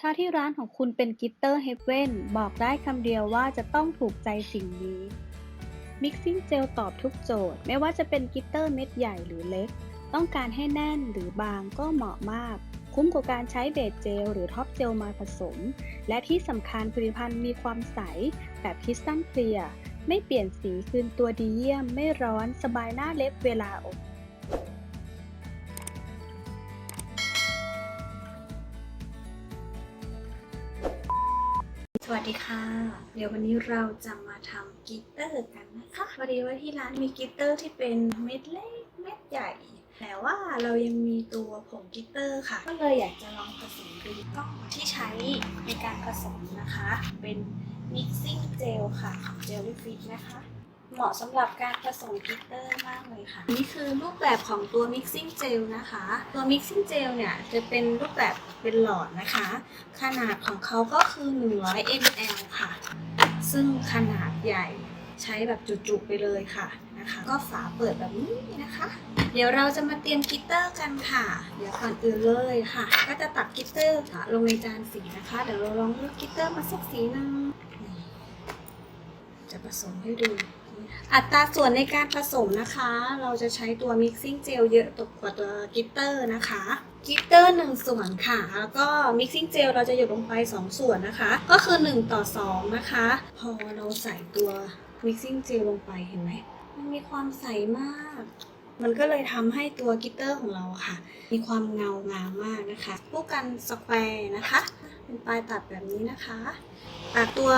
ถ้าที่ร้านของคุณเป็นกิตเตอร์เฮเว่นบอกได้คำเดียวว่าจะต้องถูกใจสิ่งนี้ Mixing Gel ตอบทุกโจทย์ ไม่ว่าจะเป็นกิตเตอร์เม็ดใหญ่หรือเล็ก ต้องการให้แน่นหรือบางก็เหมาะมาก คุ้มกว่าการใช้เบสเจลหรือท็อปเจลมาผสม และที่สำคัญผลิตภัณฑ์มีความใส แบบคริสตัลเคลียร์ไม่เปลี่ยนสีคืนตัวดีเยี่ยม ไม่ร้อนสบายหน้าเล็บเวลาอบ ดีค่ะ เดี๋ยววันนี้เราจะมาทำกิตเตอร์กันนะคะพอดีว่าที่ร้านมีกิตเตอร์ที่เป็นเม็ดเล็กเม็ดใหญ่ แต่ว่าเรายังมีตัวผงกิตเตอร์ค่ะ ก็เลยอยากจะลองผสมดูก็ที่ใช้ในการผสมนะคะ เป็น mixing gel ค่ะของ Jellyfish นะคะ เหมาะสำหรับการผสมกลิตเตอร์มากเลยค่ะ นี่คือรูปแบบของตัว mixing gel นะคะ ตัว mixing gel เนี่ยจะเป็นรูปแบบเป็นหลอดนะคะ ขนาดของเขาก็คือ 100 ml ค่ะ ซึ่งขนาดใหญ่ใช้แบบจุๆไปเลยค่ะนะคะ ก็ฝาเปิดแบบนี้นะคะ เดี๋ยวเราจะมาเตรียมกลิตเตอร์กันค่ะ เดี๋ยวก่อนอื่นเลยค่ะ ก็จะตักกลิตเตอร์ลงในจานสีนะคะ เดี๋ยวเราลองเลือกกลิตเตอร์มาสักสีหนึงจะผสมให้ดู อัตราส่วนในการผสมนะคะ เราจะใช้ตัว mixing gel เยอะกว่าตัวกิตเตอร์นะคะกิตเตอร์หนึ่งส่วนค่ะ แล้วก็ mixing gel เราจะหยดลงไป 2 ส่วนนะคะ ก็คือ 1 ต่อ 2 นะคะ พอเราใส่ตัว mixing gel ลงไปเห็นไหม มันมีความใสมาก มันก็เลยทำให้ตัวกิตเตอร์ของเราค่ะ มีความเงางามมากนะคะผู้กันสแควร์นะคะเป็นปลายตัดแบบนี้นะคะตัดตัว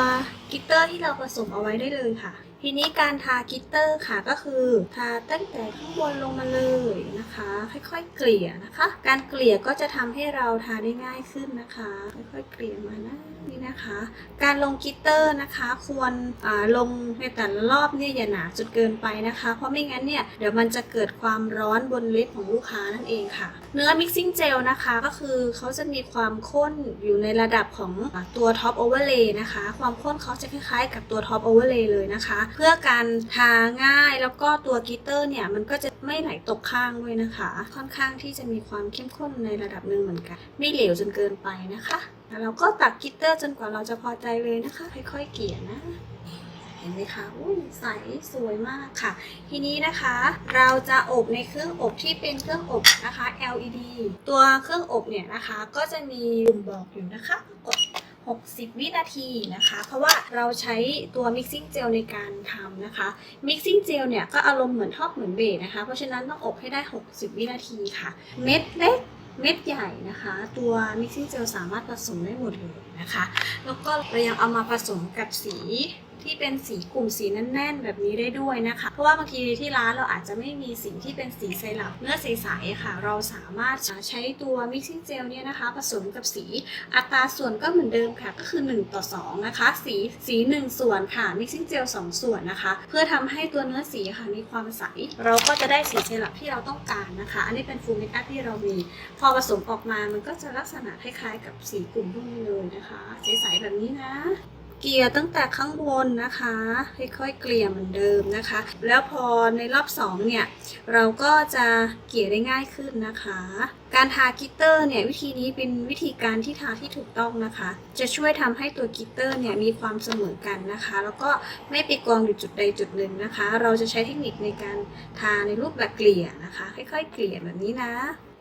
กิตเตอร์ที่เราผสมเอาไว้ได้เลยค่ะ ทีนี้การทากิตเตอร์ค่ะก็คือ ทาตั้งแต่ข้างบนลงมาเลยนะคะ ค่อยๆเกลี่ยนะคะ การเกลี่ยก็จะทำให้เราทาได้ง่ายขึ้นนะคะ ค่อยๆเกลี่ยมานะนี่นะคะ การลงกิตเตอร์นะคะควรลงในแต่ละรอบเนี่ยอย่าหนาจนเกินไปนะคะ เพราะไม่งั้นเนี่ยเดี๋ยวมันจะเกิดความร้อนบนเล็บของลูกค้านั่นเองค่ะเนื้อ mixing gel นะคะ ก็คือเขาจะมีความข้นอยู่ในระดับของตัว top overlay นะคะ ความข้นเขาจะคล้ายๆ กับตัว top overlay เลยนะคะ เพื่อการทาง่ายแล้วก็ตัวกิตเตอร์เนี่ย มันก็จะไม่ไหลตกข้างด้วยนะคะ ค่อนข้างที่จะมีความเข้มข้นในระดับหนึ่งเหมือนกัน ไม่เหลวจนเกินไปนะคะแล้วเราก็ตักกิตเตอร์จนกว่าเราจะพอใจเลยนะคะ ค่อยๆเกลี่ยนะ เห็นไหมคะอุ้ยใสสวยมากค่ะ ทีนี้นะคะเราจะอบในเครื่องอบที่เป็นเครื่องอบนะคะ LED ตัวเครื่องอบเนี่ยนะคะก็จะมีปุ่มบอกอยู่นะคะกด60 วินาทีนะคะ เพราะว่าเราใช้ตัว mixing gel ในการทำนะคะ mixing gel เนี่ยก็อารมณ์เหมือนทอเหมือนเบสนะคะ เพราะฉะนั้นต้องอบให้ได้ 60 วินาทีค่ะ เม็ดเล็กเม็ดใหญ่นะคะ ตัว mixing gel สามารถผสมได้หมดเลยนะคะ แล้วก็เรายังเอามาผสมกับสี ที่เป็นสีกลุ่มสีแน่น ๆ แบบนี้ได้ด้วยนะคะ เพราะว่าบางทีที่ร้านเราอาจจะไม่มีสีที่เป็นสีไซรัปเนื้อใสๆค่ะ เราสามารถใช้ตัว mixing gel เนี่ยนะคะ ผสมกับสีอัตราส่วนก็เหมือนเดิมค่ะก็คือ 1 ต่อ 2 นะคะ สีสี 1 ส่วนค่ะ mixing gel 2 ส่วนนะคะ เพื่อทำให้ตัวเนื้อสีค่ะมีความใส เราก็จะได้สีไซรัปที่เราต้องการนะคะ อันนี้เป็น full makeup ที่เรามี พอผสมออกมามันก็จะลักษณะคล้ายๆ กับสีกลุ่มพวกนี้เลยนะคะ ใสๆแบบนี้นะ เกลี่ยตั้งแต่ข้างบนนะคะค่อยๆเกลี่ยเหมือนเดิมนะคะ แล้วพอในรอบสองเนี่ยเราก็จะเกลี่ยได้ง่ายขึ้นนะคะ การทากิตเตอร์เนี่ยวิธีนี้เป็นวิธีการที่ทาที่ถูกต้องนะคะ จะช่วยทำให้ตัวกิตเตอร์เนี่ยมีความเสมอกันนะคะ แล้วก็ไม่ไปกองอยู่จุดใดจุดหนึ่งนะคะ เราจะใช้เทคนิคในการทาในรูปแบบเกลี่ยนะคะ ค่อยๆ เกลี่ยแบบนี้นะ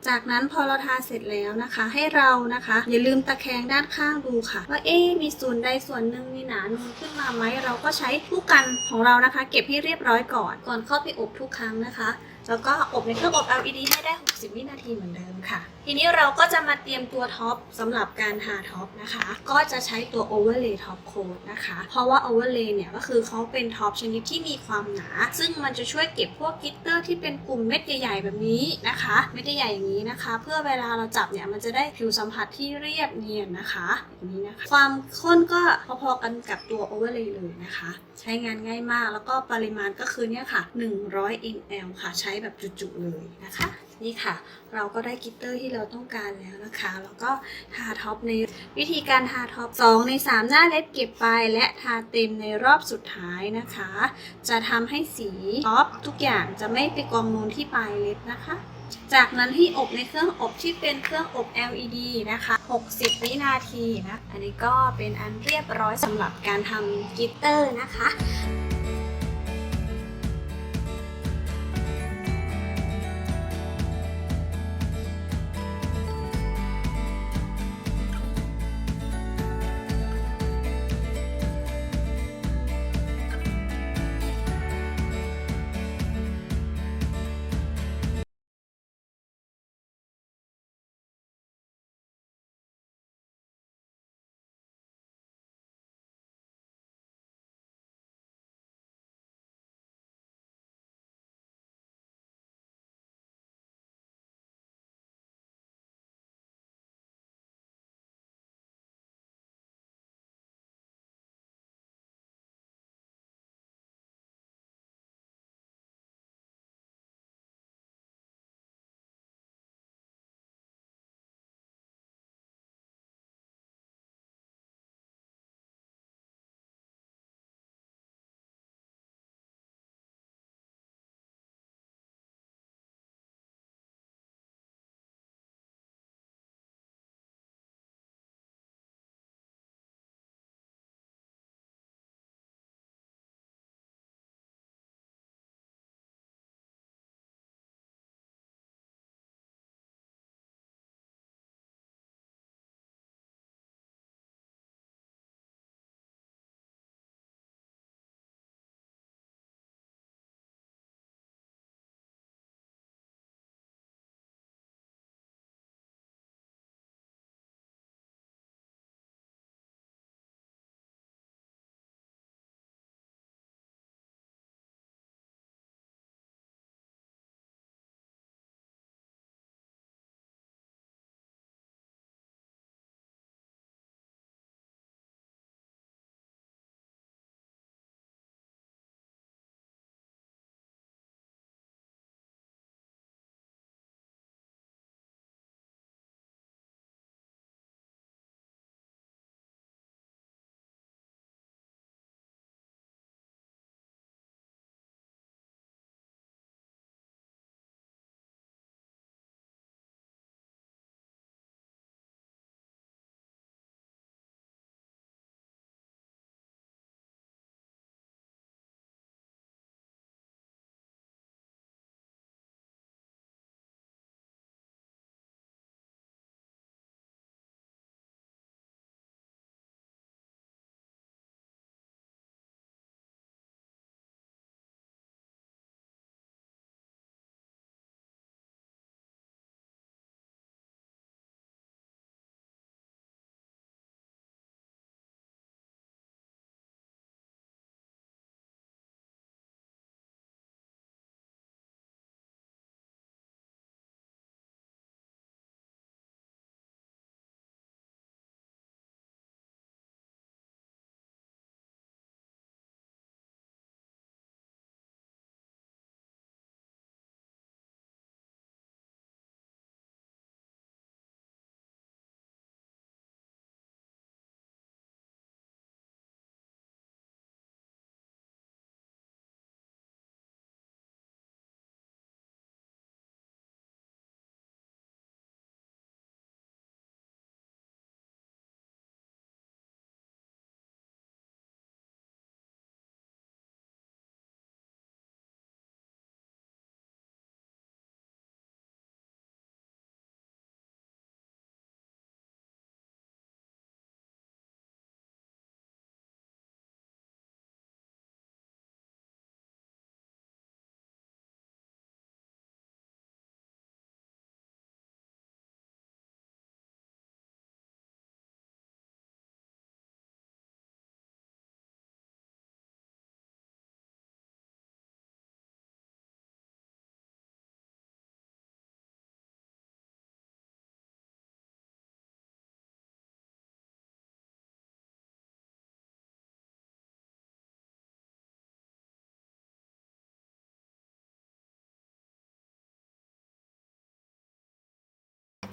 จากนั้นพอเราทาเสร็จแล้วนะคะ ให้เรานะคะ อย่าลืมตะแคงด้านข้างดูค่ะ ว่าเอ๊มีส่วนใดส่วนหนึ่งมีหนานูนขึ้นมาไหมเราก็ใช้ผู้กันของเรานะคะ เก็บให้เรียบร้อยก่อน ก่อนเข้าไปอบทุกครั้งนะคะ แล้วก็อบในเครื่องอบ LED ให้ได้ 60 วินาทีเหมือนเดิมค่ะ ทีนี้เราก็จะมาเตรียมตัวท็อปสำหรับการทาท็อปนะคะ ก็จะใช้ตัว overlay top coat นะคะ เพราะว่า overlay เนี่ยก็คือเขาเป็นท็อปชนิดที่มีความหนา ซึ่งมันจะช่วยเก็บพวกกิตเตอร์ที่เป็นกลุ่มเม็ดใหญ่ๆแบบนี้นะคะเม็ดใหญ่ๆอย่างนี้นะคะ เพื่อเวลาเราจับเนี่ยมันจะได้ผิวสัมผัสที่เรียบเนียนนะคะแบบนี้นะคะ ความข้นก็พอๆกันกับตัว overlay เลยนะคะ ใช้งานง่ายมากแล้วก็ปริมาณก็คือเนี่ยค่ะ 100 ml ค่ะใช้แบบจุๆเลยนะคะ นี่ค่ะ เราก็ได้กิตเตอร์ที่เราต้องการแล้วนะคะ แล้วก็ทาท็อปในวิธีการทาท็อป 2 ใน 3 หน้าเล็บเก็บไป และทาเต็มในรอบสุดท้ายนะคะ จะทำให้สีท็อปทุกอย่างจะไม่ไปกองนูนที่ปลายเล็บนะคะจากนั้นให้อบในเครื่องอบที่เป็นเครื่องอบ LED นะคะ 60 วินาทีนะ อันนี้ก็เป็นอันเรียบร้อยสำหรับการทำกิตเตอร์นะคะ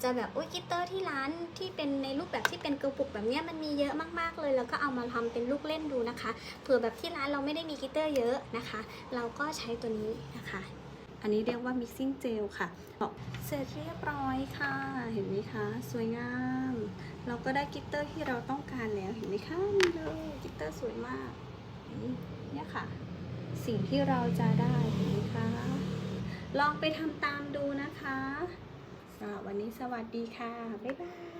จะแบบโอ้ยกิตเตอร์ที่ร้านที่เป็นในรูปแบบที่เป็นกระปุกแบบนี้มันมีเยอะมากๆเลย แล้วก็เอามาทำเป็นลูกเล่นดูนะคะเผื่อแบบที่ร้านเราไม่ได้มีกิตเตอร์เยอะนะคะ เราก็ใช้ตัวนี้นะคะ อันนี้เรียกว่า mixing gel ค่ะเสร็จเรียบร้อยค่ะ เห็นไหมคะ สวยงาม เราก็ได้กิตเตอร์ที่เราต้องการแล้วเห็นไหมคะนี่เลยกิตเตอร์สวยมากนี่เนี่ยค่ะ สิ่งที่เราจะได้เห็นไหมคะลองไปทำตามดูนะคะ วันนี้สวัสดีค่ะ บ๊ายบาย